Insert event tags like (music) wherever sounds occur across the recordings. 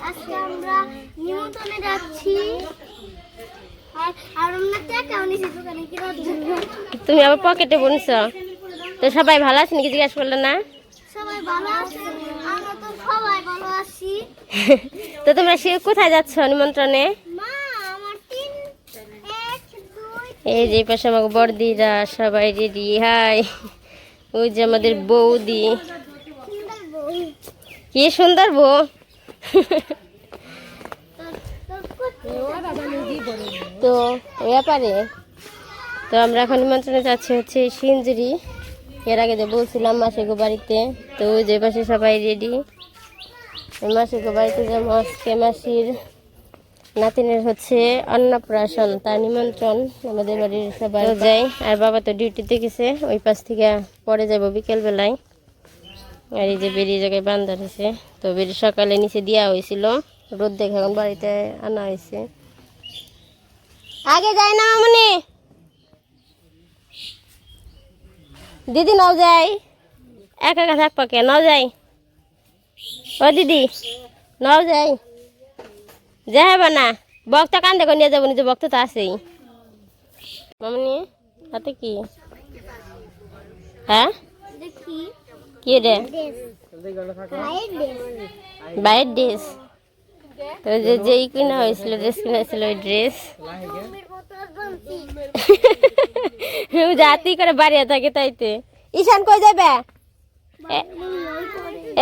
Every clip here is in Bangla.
আজকে আমরা নিমন্ত্রণে যাচ্ছি। তুমি আবার পকেটে বুনছ? তো সবাই ভালো আছে নাকি জিজ্ঞাসা করলে না? সবাই ভালো আছে আমরা তো সবাই ভালো আছি। (laughs) তো তোমরা সে কোথায় যাচ্ছ নিমন্ত্রণে? এই যে পাশে আমাকে বর্দিরা সবাই রেডি হাই। ওই যে আমাদের বৌদি। কি সুন্দর বউ। তো ব্যাপারে, তো আমরা এখন নিমন্ত্রণে যাচ্ছি হচ্ছে সিঞ্জুরি এর আগে যে বলছিলাম মাসিগো বাড়িতে, তো যে পাশে সবাই রেডি মাসিগো বাড়িতে যেমন আজকে মাসির নাতিনের হচ্ছে অন্নপ্রাশন, তার নিমন্ত্রণ। আমাদের বাড়ির সবাই যাই, আর বাবা তো ডিউটিতে গেছে, ওই পাশ থেকে পরে যাব বিকেল বেলায় আর এই যে বেরিয়ে জায়গায় বান্ধা হয়েছে তো বেরিয়ে সকালে নিচে দেওয়া হয়েছিল, রোদ দেখে এখন বাড়িতে আনা হয়েছে। আগে যাই না মামনি? দিদি নাও যাই। একা একা থাকবা কে? নাও যাই। ও দিদি, নাও যাই। যা হবে না। বক্ত কান্দে করে নিয়ে যাব, নিজে বক্ত তো আছেই। মামনি হাতে কি? হ্যাঁ? দেখি। কি রে ড্রেস বাইরের ড্রেস তো যে যেই কিনা হয়েছিল ড্রেস কিনা হয়েছিল, ওই ড্রেস জাতি করে বাড়িয়ে থাকে তাইতে। ঈশান কই যাবে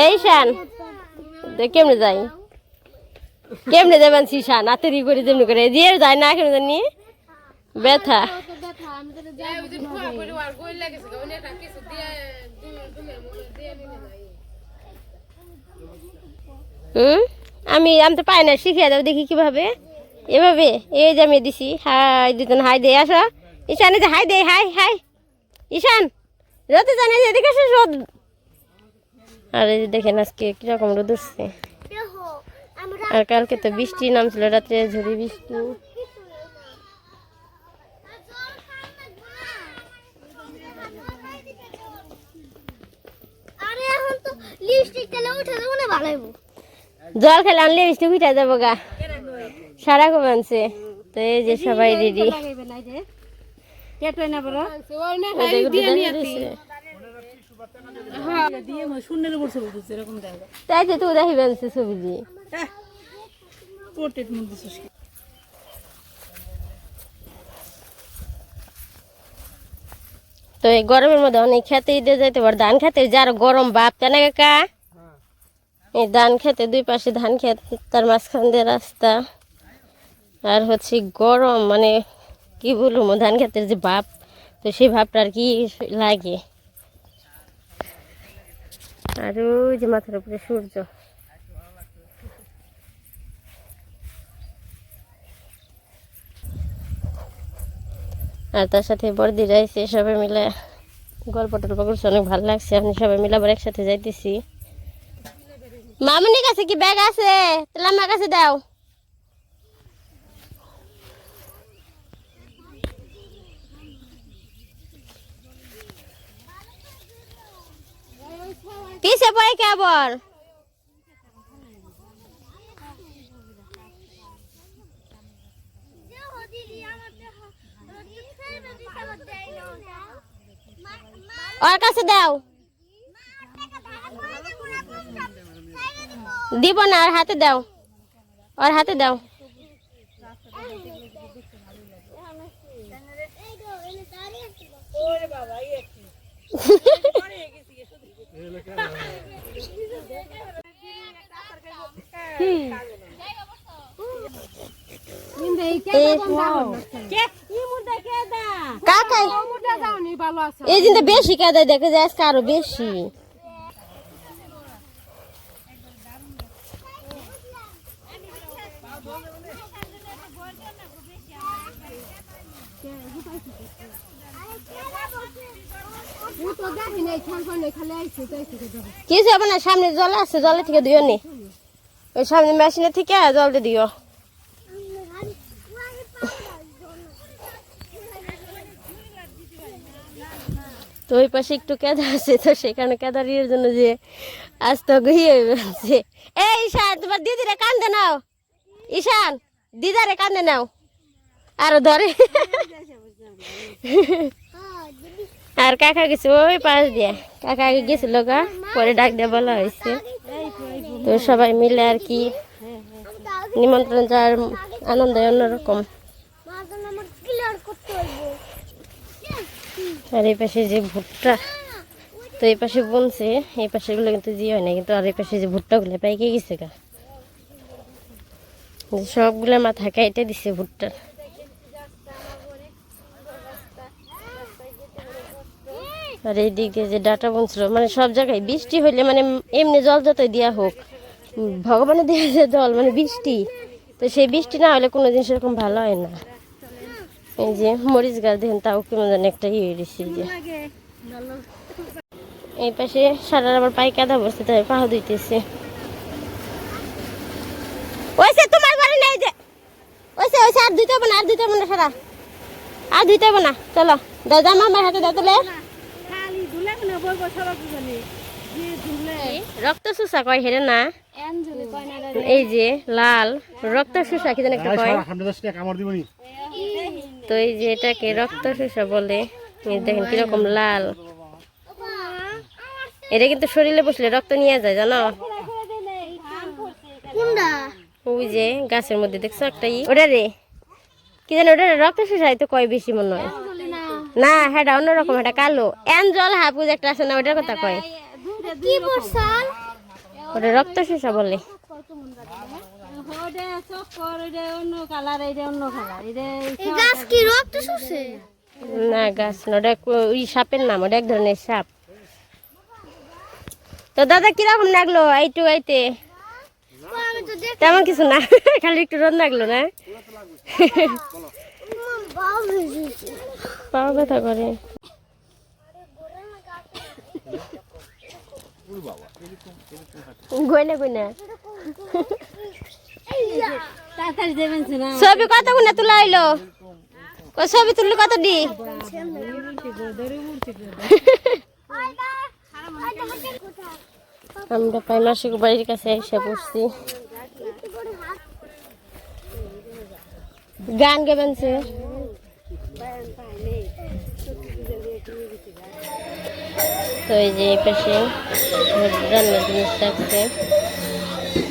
এই ঈশান। কেমনে যাই? কেমনে যাবেন ঈশান? আতেরি করে যেমনি করে। দিয়ে যায় না, কেমনে জানি? ব্যথা। হুম? আমি আমি তো পাই না, শিখিয়ে দেবো দেখি কীভাবে। এভাবে, এই যে আমি দিছি, হাই দুজন, হাই দে, আসো। ঈশান যে, হাই দে, হাই হাই। ঈশান, রোদে জানে যে, এদিকে আসো, রোদ। আর দেখেন আজকে কীরকম রোদ উঠছে। আর কালকে তো বৃষ্টি নামছিল, রাত্রে ঝুড়ি বৃষ্টি। লিপস্টিক তেলে উঠে দেবো না হইবো জল খেলে আনলে বৃষ্টি উঠে যাব গা। সারা কমানছে তো এই যে সবাই রেডি তাই তো তুই দেখি বানছে তো এই গরমের মধ্যে অনেক খেতে দিয়ে যাইতে পারে। ধান খেতে যার গরম বাপ জানে কাকা। এই ধান খেতে, দুই পাশে ধান খেত, তার মাঝখান দিয়ে রাস্তা। আর হচ্ছে গরম মানে কি বলব, ধান খেতের যে ভাপ তো সেই ভাবটা আর কি লাগে। আর ওই যে মাথার উপরে সূর্য। আর তার সাথে বর্দি রয়েছে সবাই মিলে গল্প টল্প করছে, অনেক ভালো লাগছে। আমি সবাই মিলে আবার একসাথে যাইতেছি। মামুনির কাছে কি ব্যাগ আছে? তাহলে আমার কাছে দাও। পিছে পড়ে কে আবার? দেখো দিদি আমার দেখো রোদি ফেলবে দিছে আমার দেয় না মা মা ওর কাছে দাও টাকা দাও আমি পুরো পুরো দিব না আর হাতে দাও। ওর হাতে দাও। কাকাই এই দিনটা বেশি কাদা দেখে যায় আজকে আরও বেশি। কিছু হবে না? সামনে জল আছে, জলে থেকে দিও নি। ওই সামনে মেশিনে থেকে জল দিয়ে দিও। তো ওই পাশে একটু কেদা আছে, তো সেখানে কেদারির জন্য যে আস্ত গিয়ে বলছে এই ঈশান, তোমার দিদিরে কান্দে নাও। ঈশান, দিদারে কান্দে নাও। আরও ধরে। আর কাকা গেছে, ওই পাশ দিয়ে। কাকা আগে গেছিল গা, পরে ডাক দিয়ে বলা হয়েছে। তো সবাই মিলে আর কি, নিমন্ত্রণ যাওয়ার আনন্দ অন্যরকম। আর এই পাশে যে ভুট্টা, তো এই পাশে বনছে, এই পাশে গুলো কিন্তু দিয়ে হয় না কিন্তু আর এই পাশে যে ভুট্টা গুলো পাইকে গেছে গা। সবগুলো মাথা কাইটে দিছে ভুট্টার। আর এই দিক দিয়ে যে ডাটা বনছিল মানে সব জায়গায় বৃষ্টি হইলে মানে এমনি জল যতই দেওয়া হোক ভগবানের দেওয়া যে জল মানে বৃষ্টি, তো সেই বৃষ্টি না হলে কোনো জিনিস এরকম ভালো হয় না। এই যে মরিচ গাছ দেখেন, তাও কেমন জানি একটা ইয়ে রয়েছে যে। এই পাশে সারার আবার পাই কাদা বসছে তাই পাহা দিতেছে ওইসে তোমার ঘরে নেই যে। ওইসে ওইসে আর ধুইতে হবে না, আর ধুইতে হবে সারা। আর ধুইতে হবে চলো। দাদা জামা আমার হাতে দাও রক্ত শুষা কয় হেরে না? অ্যাঞ্জলি কয় না এই যে লাল রক্ত শুষা কি জানি একটা কয়। তো এই যে এটাকে রক্ত শুষা বলে। দেখেন কীরকম লাল। এটা কিন্তু শরীরে বসলে রক্ত নিয়ে যায় জানো? ওই যে গাছের মধ্যে দেখছ একটা ই? ওটা রে। কি জানি ওটা রক্ত শুষাই তো কয় বেশি মনে হয়। না হ্যাঁ অন্যরকম এটা কালো। অ্যাঞ্জল হাফুজ একটা আছে না ওটার কথা কয়। ওটা রক্ত শুষা বলে। না গাছ না ওটা ওই সাপের নাম ওটা এক ধরনের সাপ। তো দাদা কীরকম লাগল এইটু আইতে তেমন কিছু না খালি একটু রোদ লাগল না? পাওয়া ব্যথা করে। ছবি কত গুণে তোলা হইল ও ছবি তুললি কত দি? আমরা প্রায় মাসিক বাড়ির কাছে এসে পড়ছি। গান গাবেন সে তো এই যে এই পাশে রান্নার জিনিস থাকছে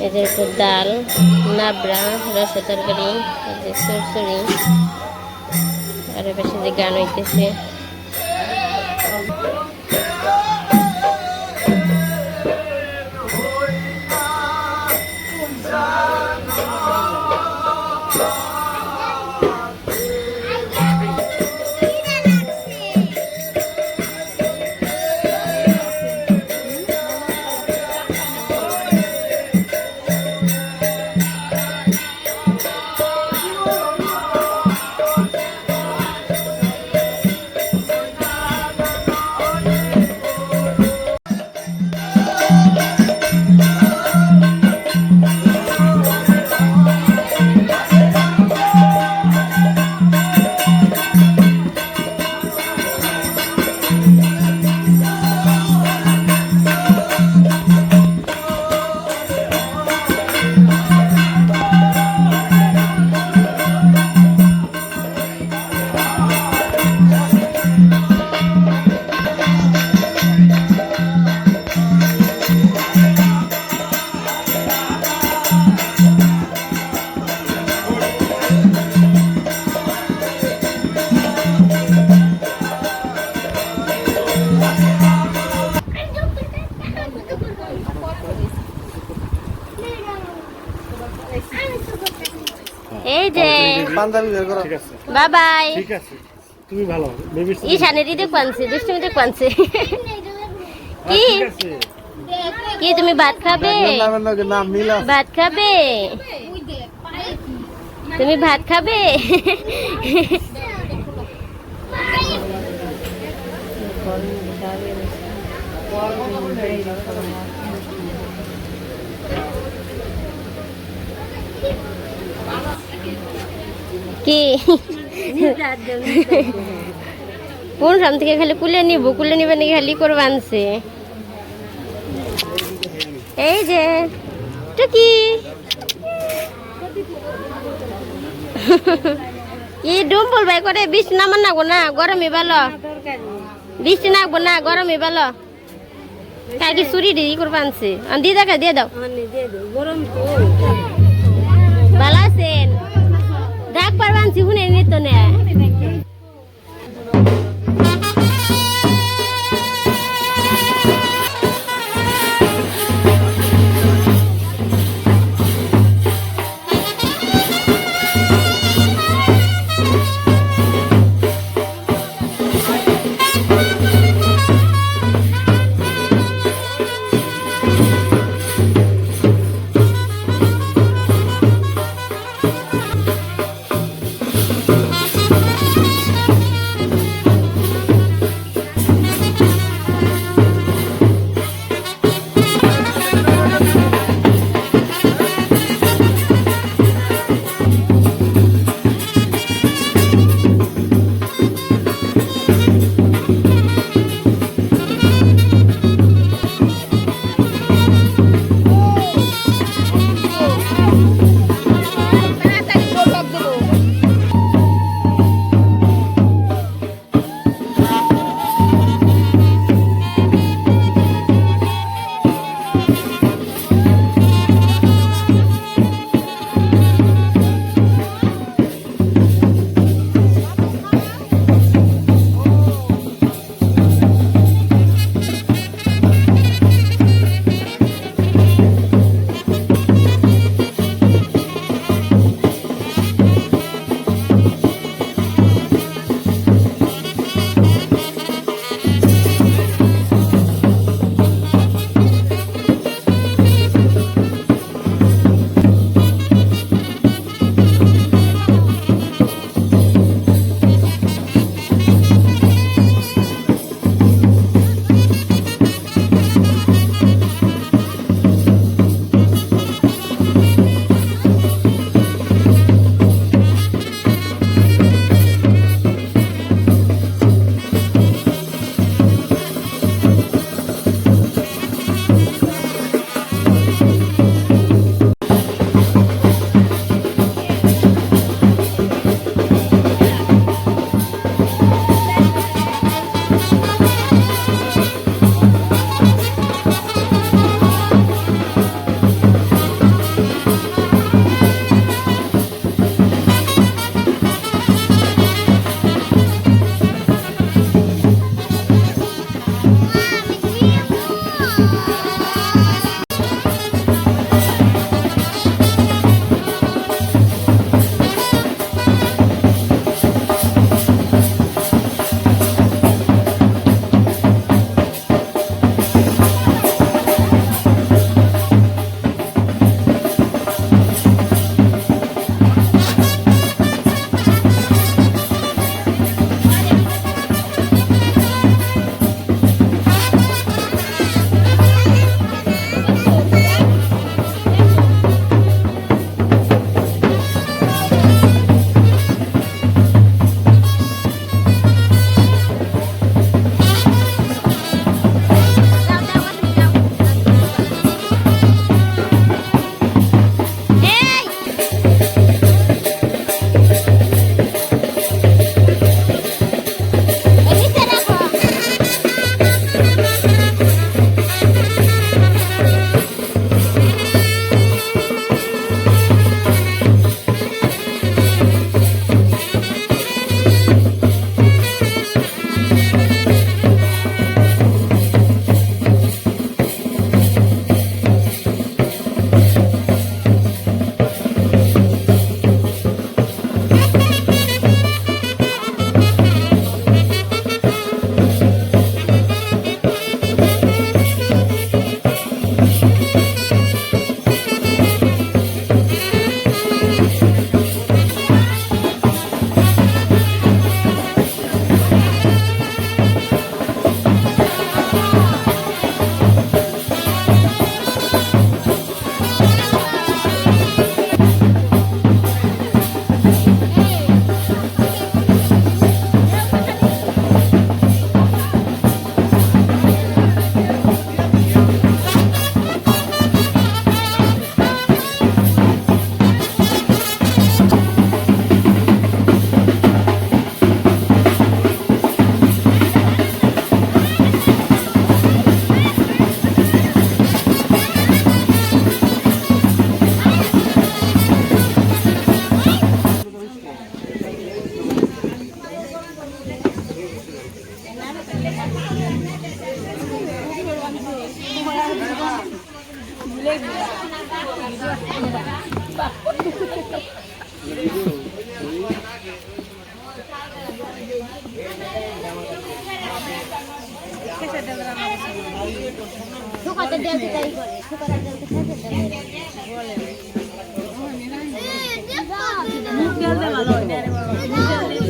এই যে ডাল, নাবড়া, রসের তরকারি, এই যে সরসরি আর এই পাশে যে গান হইতেছে। এই যে পাঞ্জাবি বের করো। ঠিক আছে। বাই বাই ঠিক আছে। তুমি ভালো বেবি ঈশানের দিদি পানছে দুষ্টুমিতে পানছে কি? কি তুমি ভাত খাবে? ভাত খাবে? তুমি ভাত খাবে? (laughs) কি? কোন সাম থেকে খালি কুলে নিব, কুলে নিবে নাকি খালি করবে আনছে। এই যে টুকি ই ডুম্বল ভাই করে, বৃষ্টি নামান নাগবো না, গরমই ভালো। বৃষ্টি নাগবো না, গরমই ভালো। কাকি চুরি দিয়ে করবে আনছে। দেখা দিয়ে দাও। গরম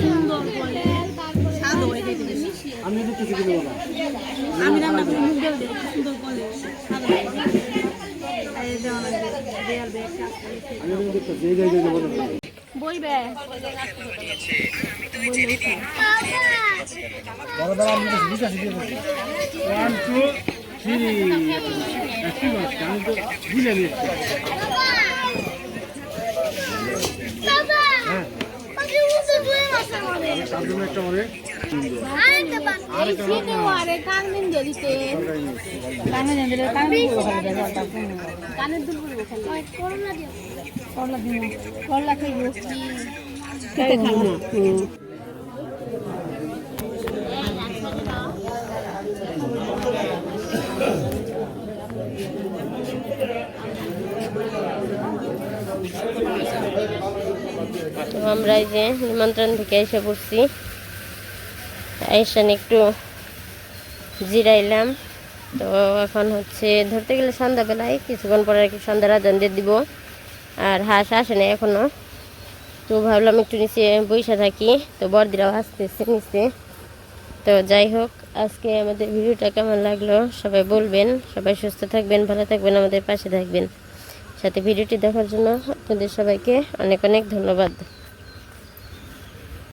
সুন্দর স্বাদ হয় এই দেওয়া লাগবে দেয়াল বেগ আমি তো দেখতেছি এই যে এই যে বলে বইবে বড় বড় আমি তো বুঝা শিখে বলছি ওয়ান কানের দুল করলা দিন করলা খাইব তো আমরা এই যে নিমন্ত্রণ থেকে এসে পড়ছি। এসে একটু জিরাইলাম। তো এখন হচ্ছে ধরতে গেলে সন্ধ্যাবেলায়, কিছুক্ষণ পরে আর কি সন্ধ্যার আজান দিয়ে দিব। আর হাঁস আসে না এখনও তো ভাবলাম একটু নিচে বইসা থাকি। তো বরদিরাও আসতেছে নিচে। তো যাই হোক, আজকে আমাদের ভিডিওটা কেমন লাগল সবাই বলবেন। সবাই সুস্থ থাকবেন, ভালো থাকবেন, আমাদের পাশে থাকবেন। সাথে ভিডিওটি দেখার জন্য আপনাদের সবাইকে অনেক অনেক ধন্যবাদ।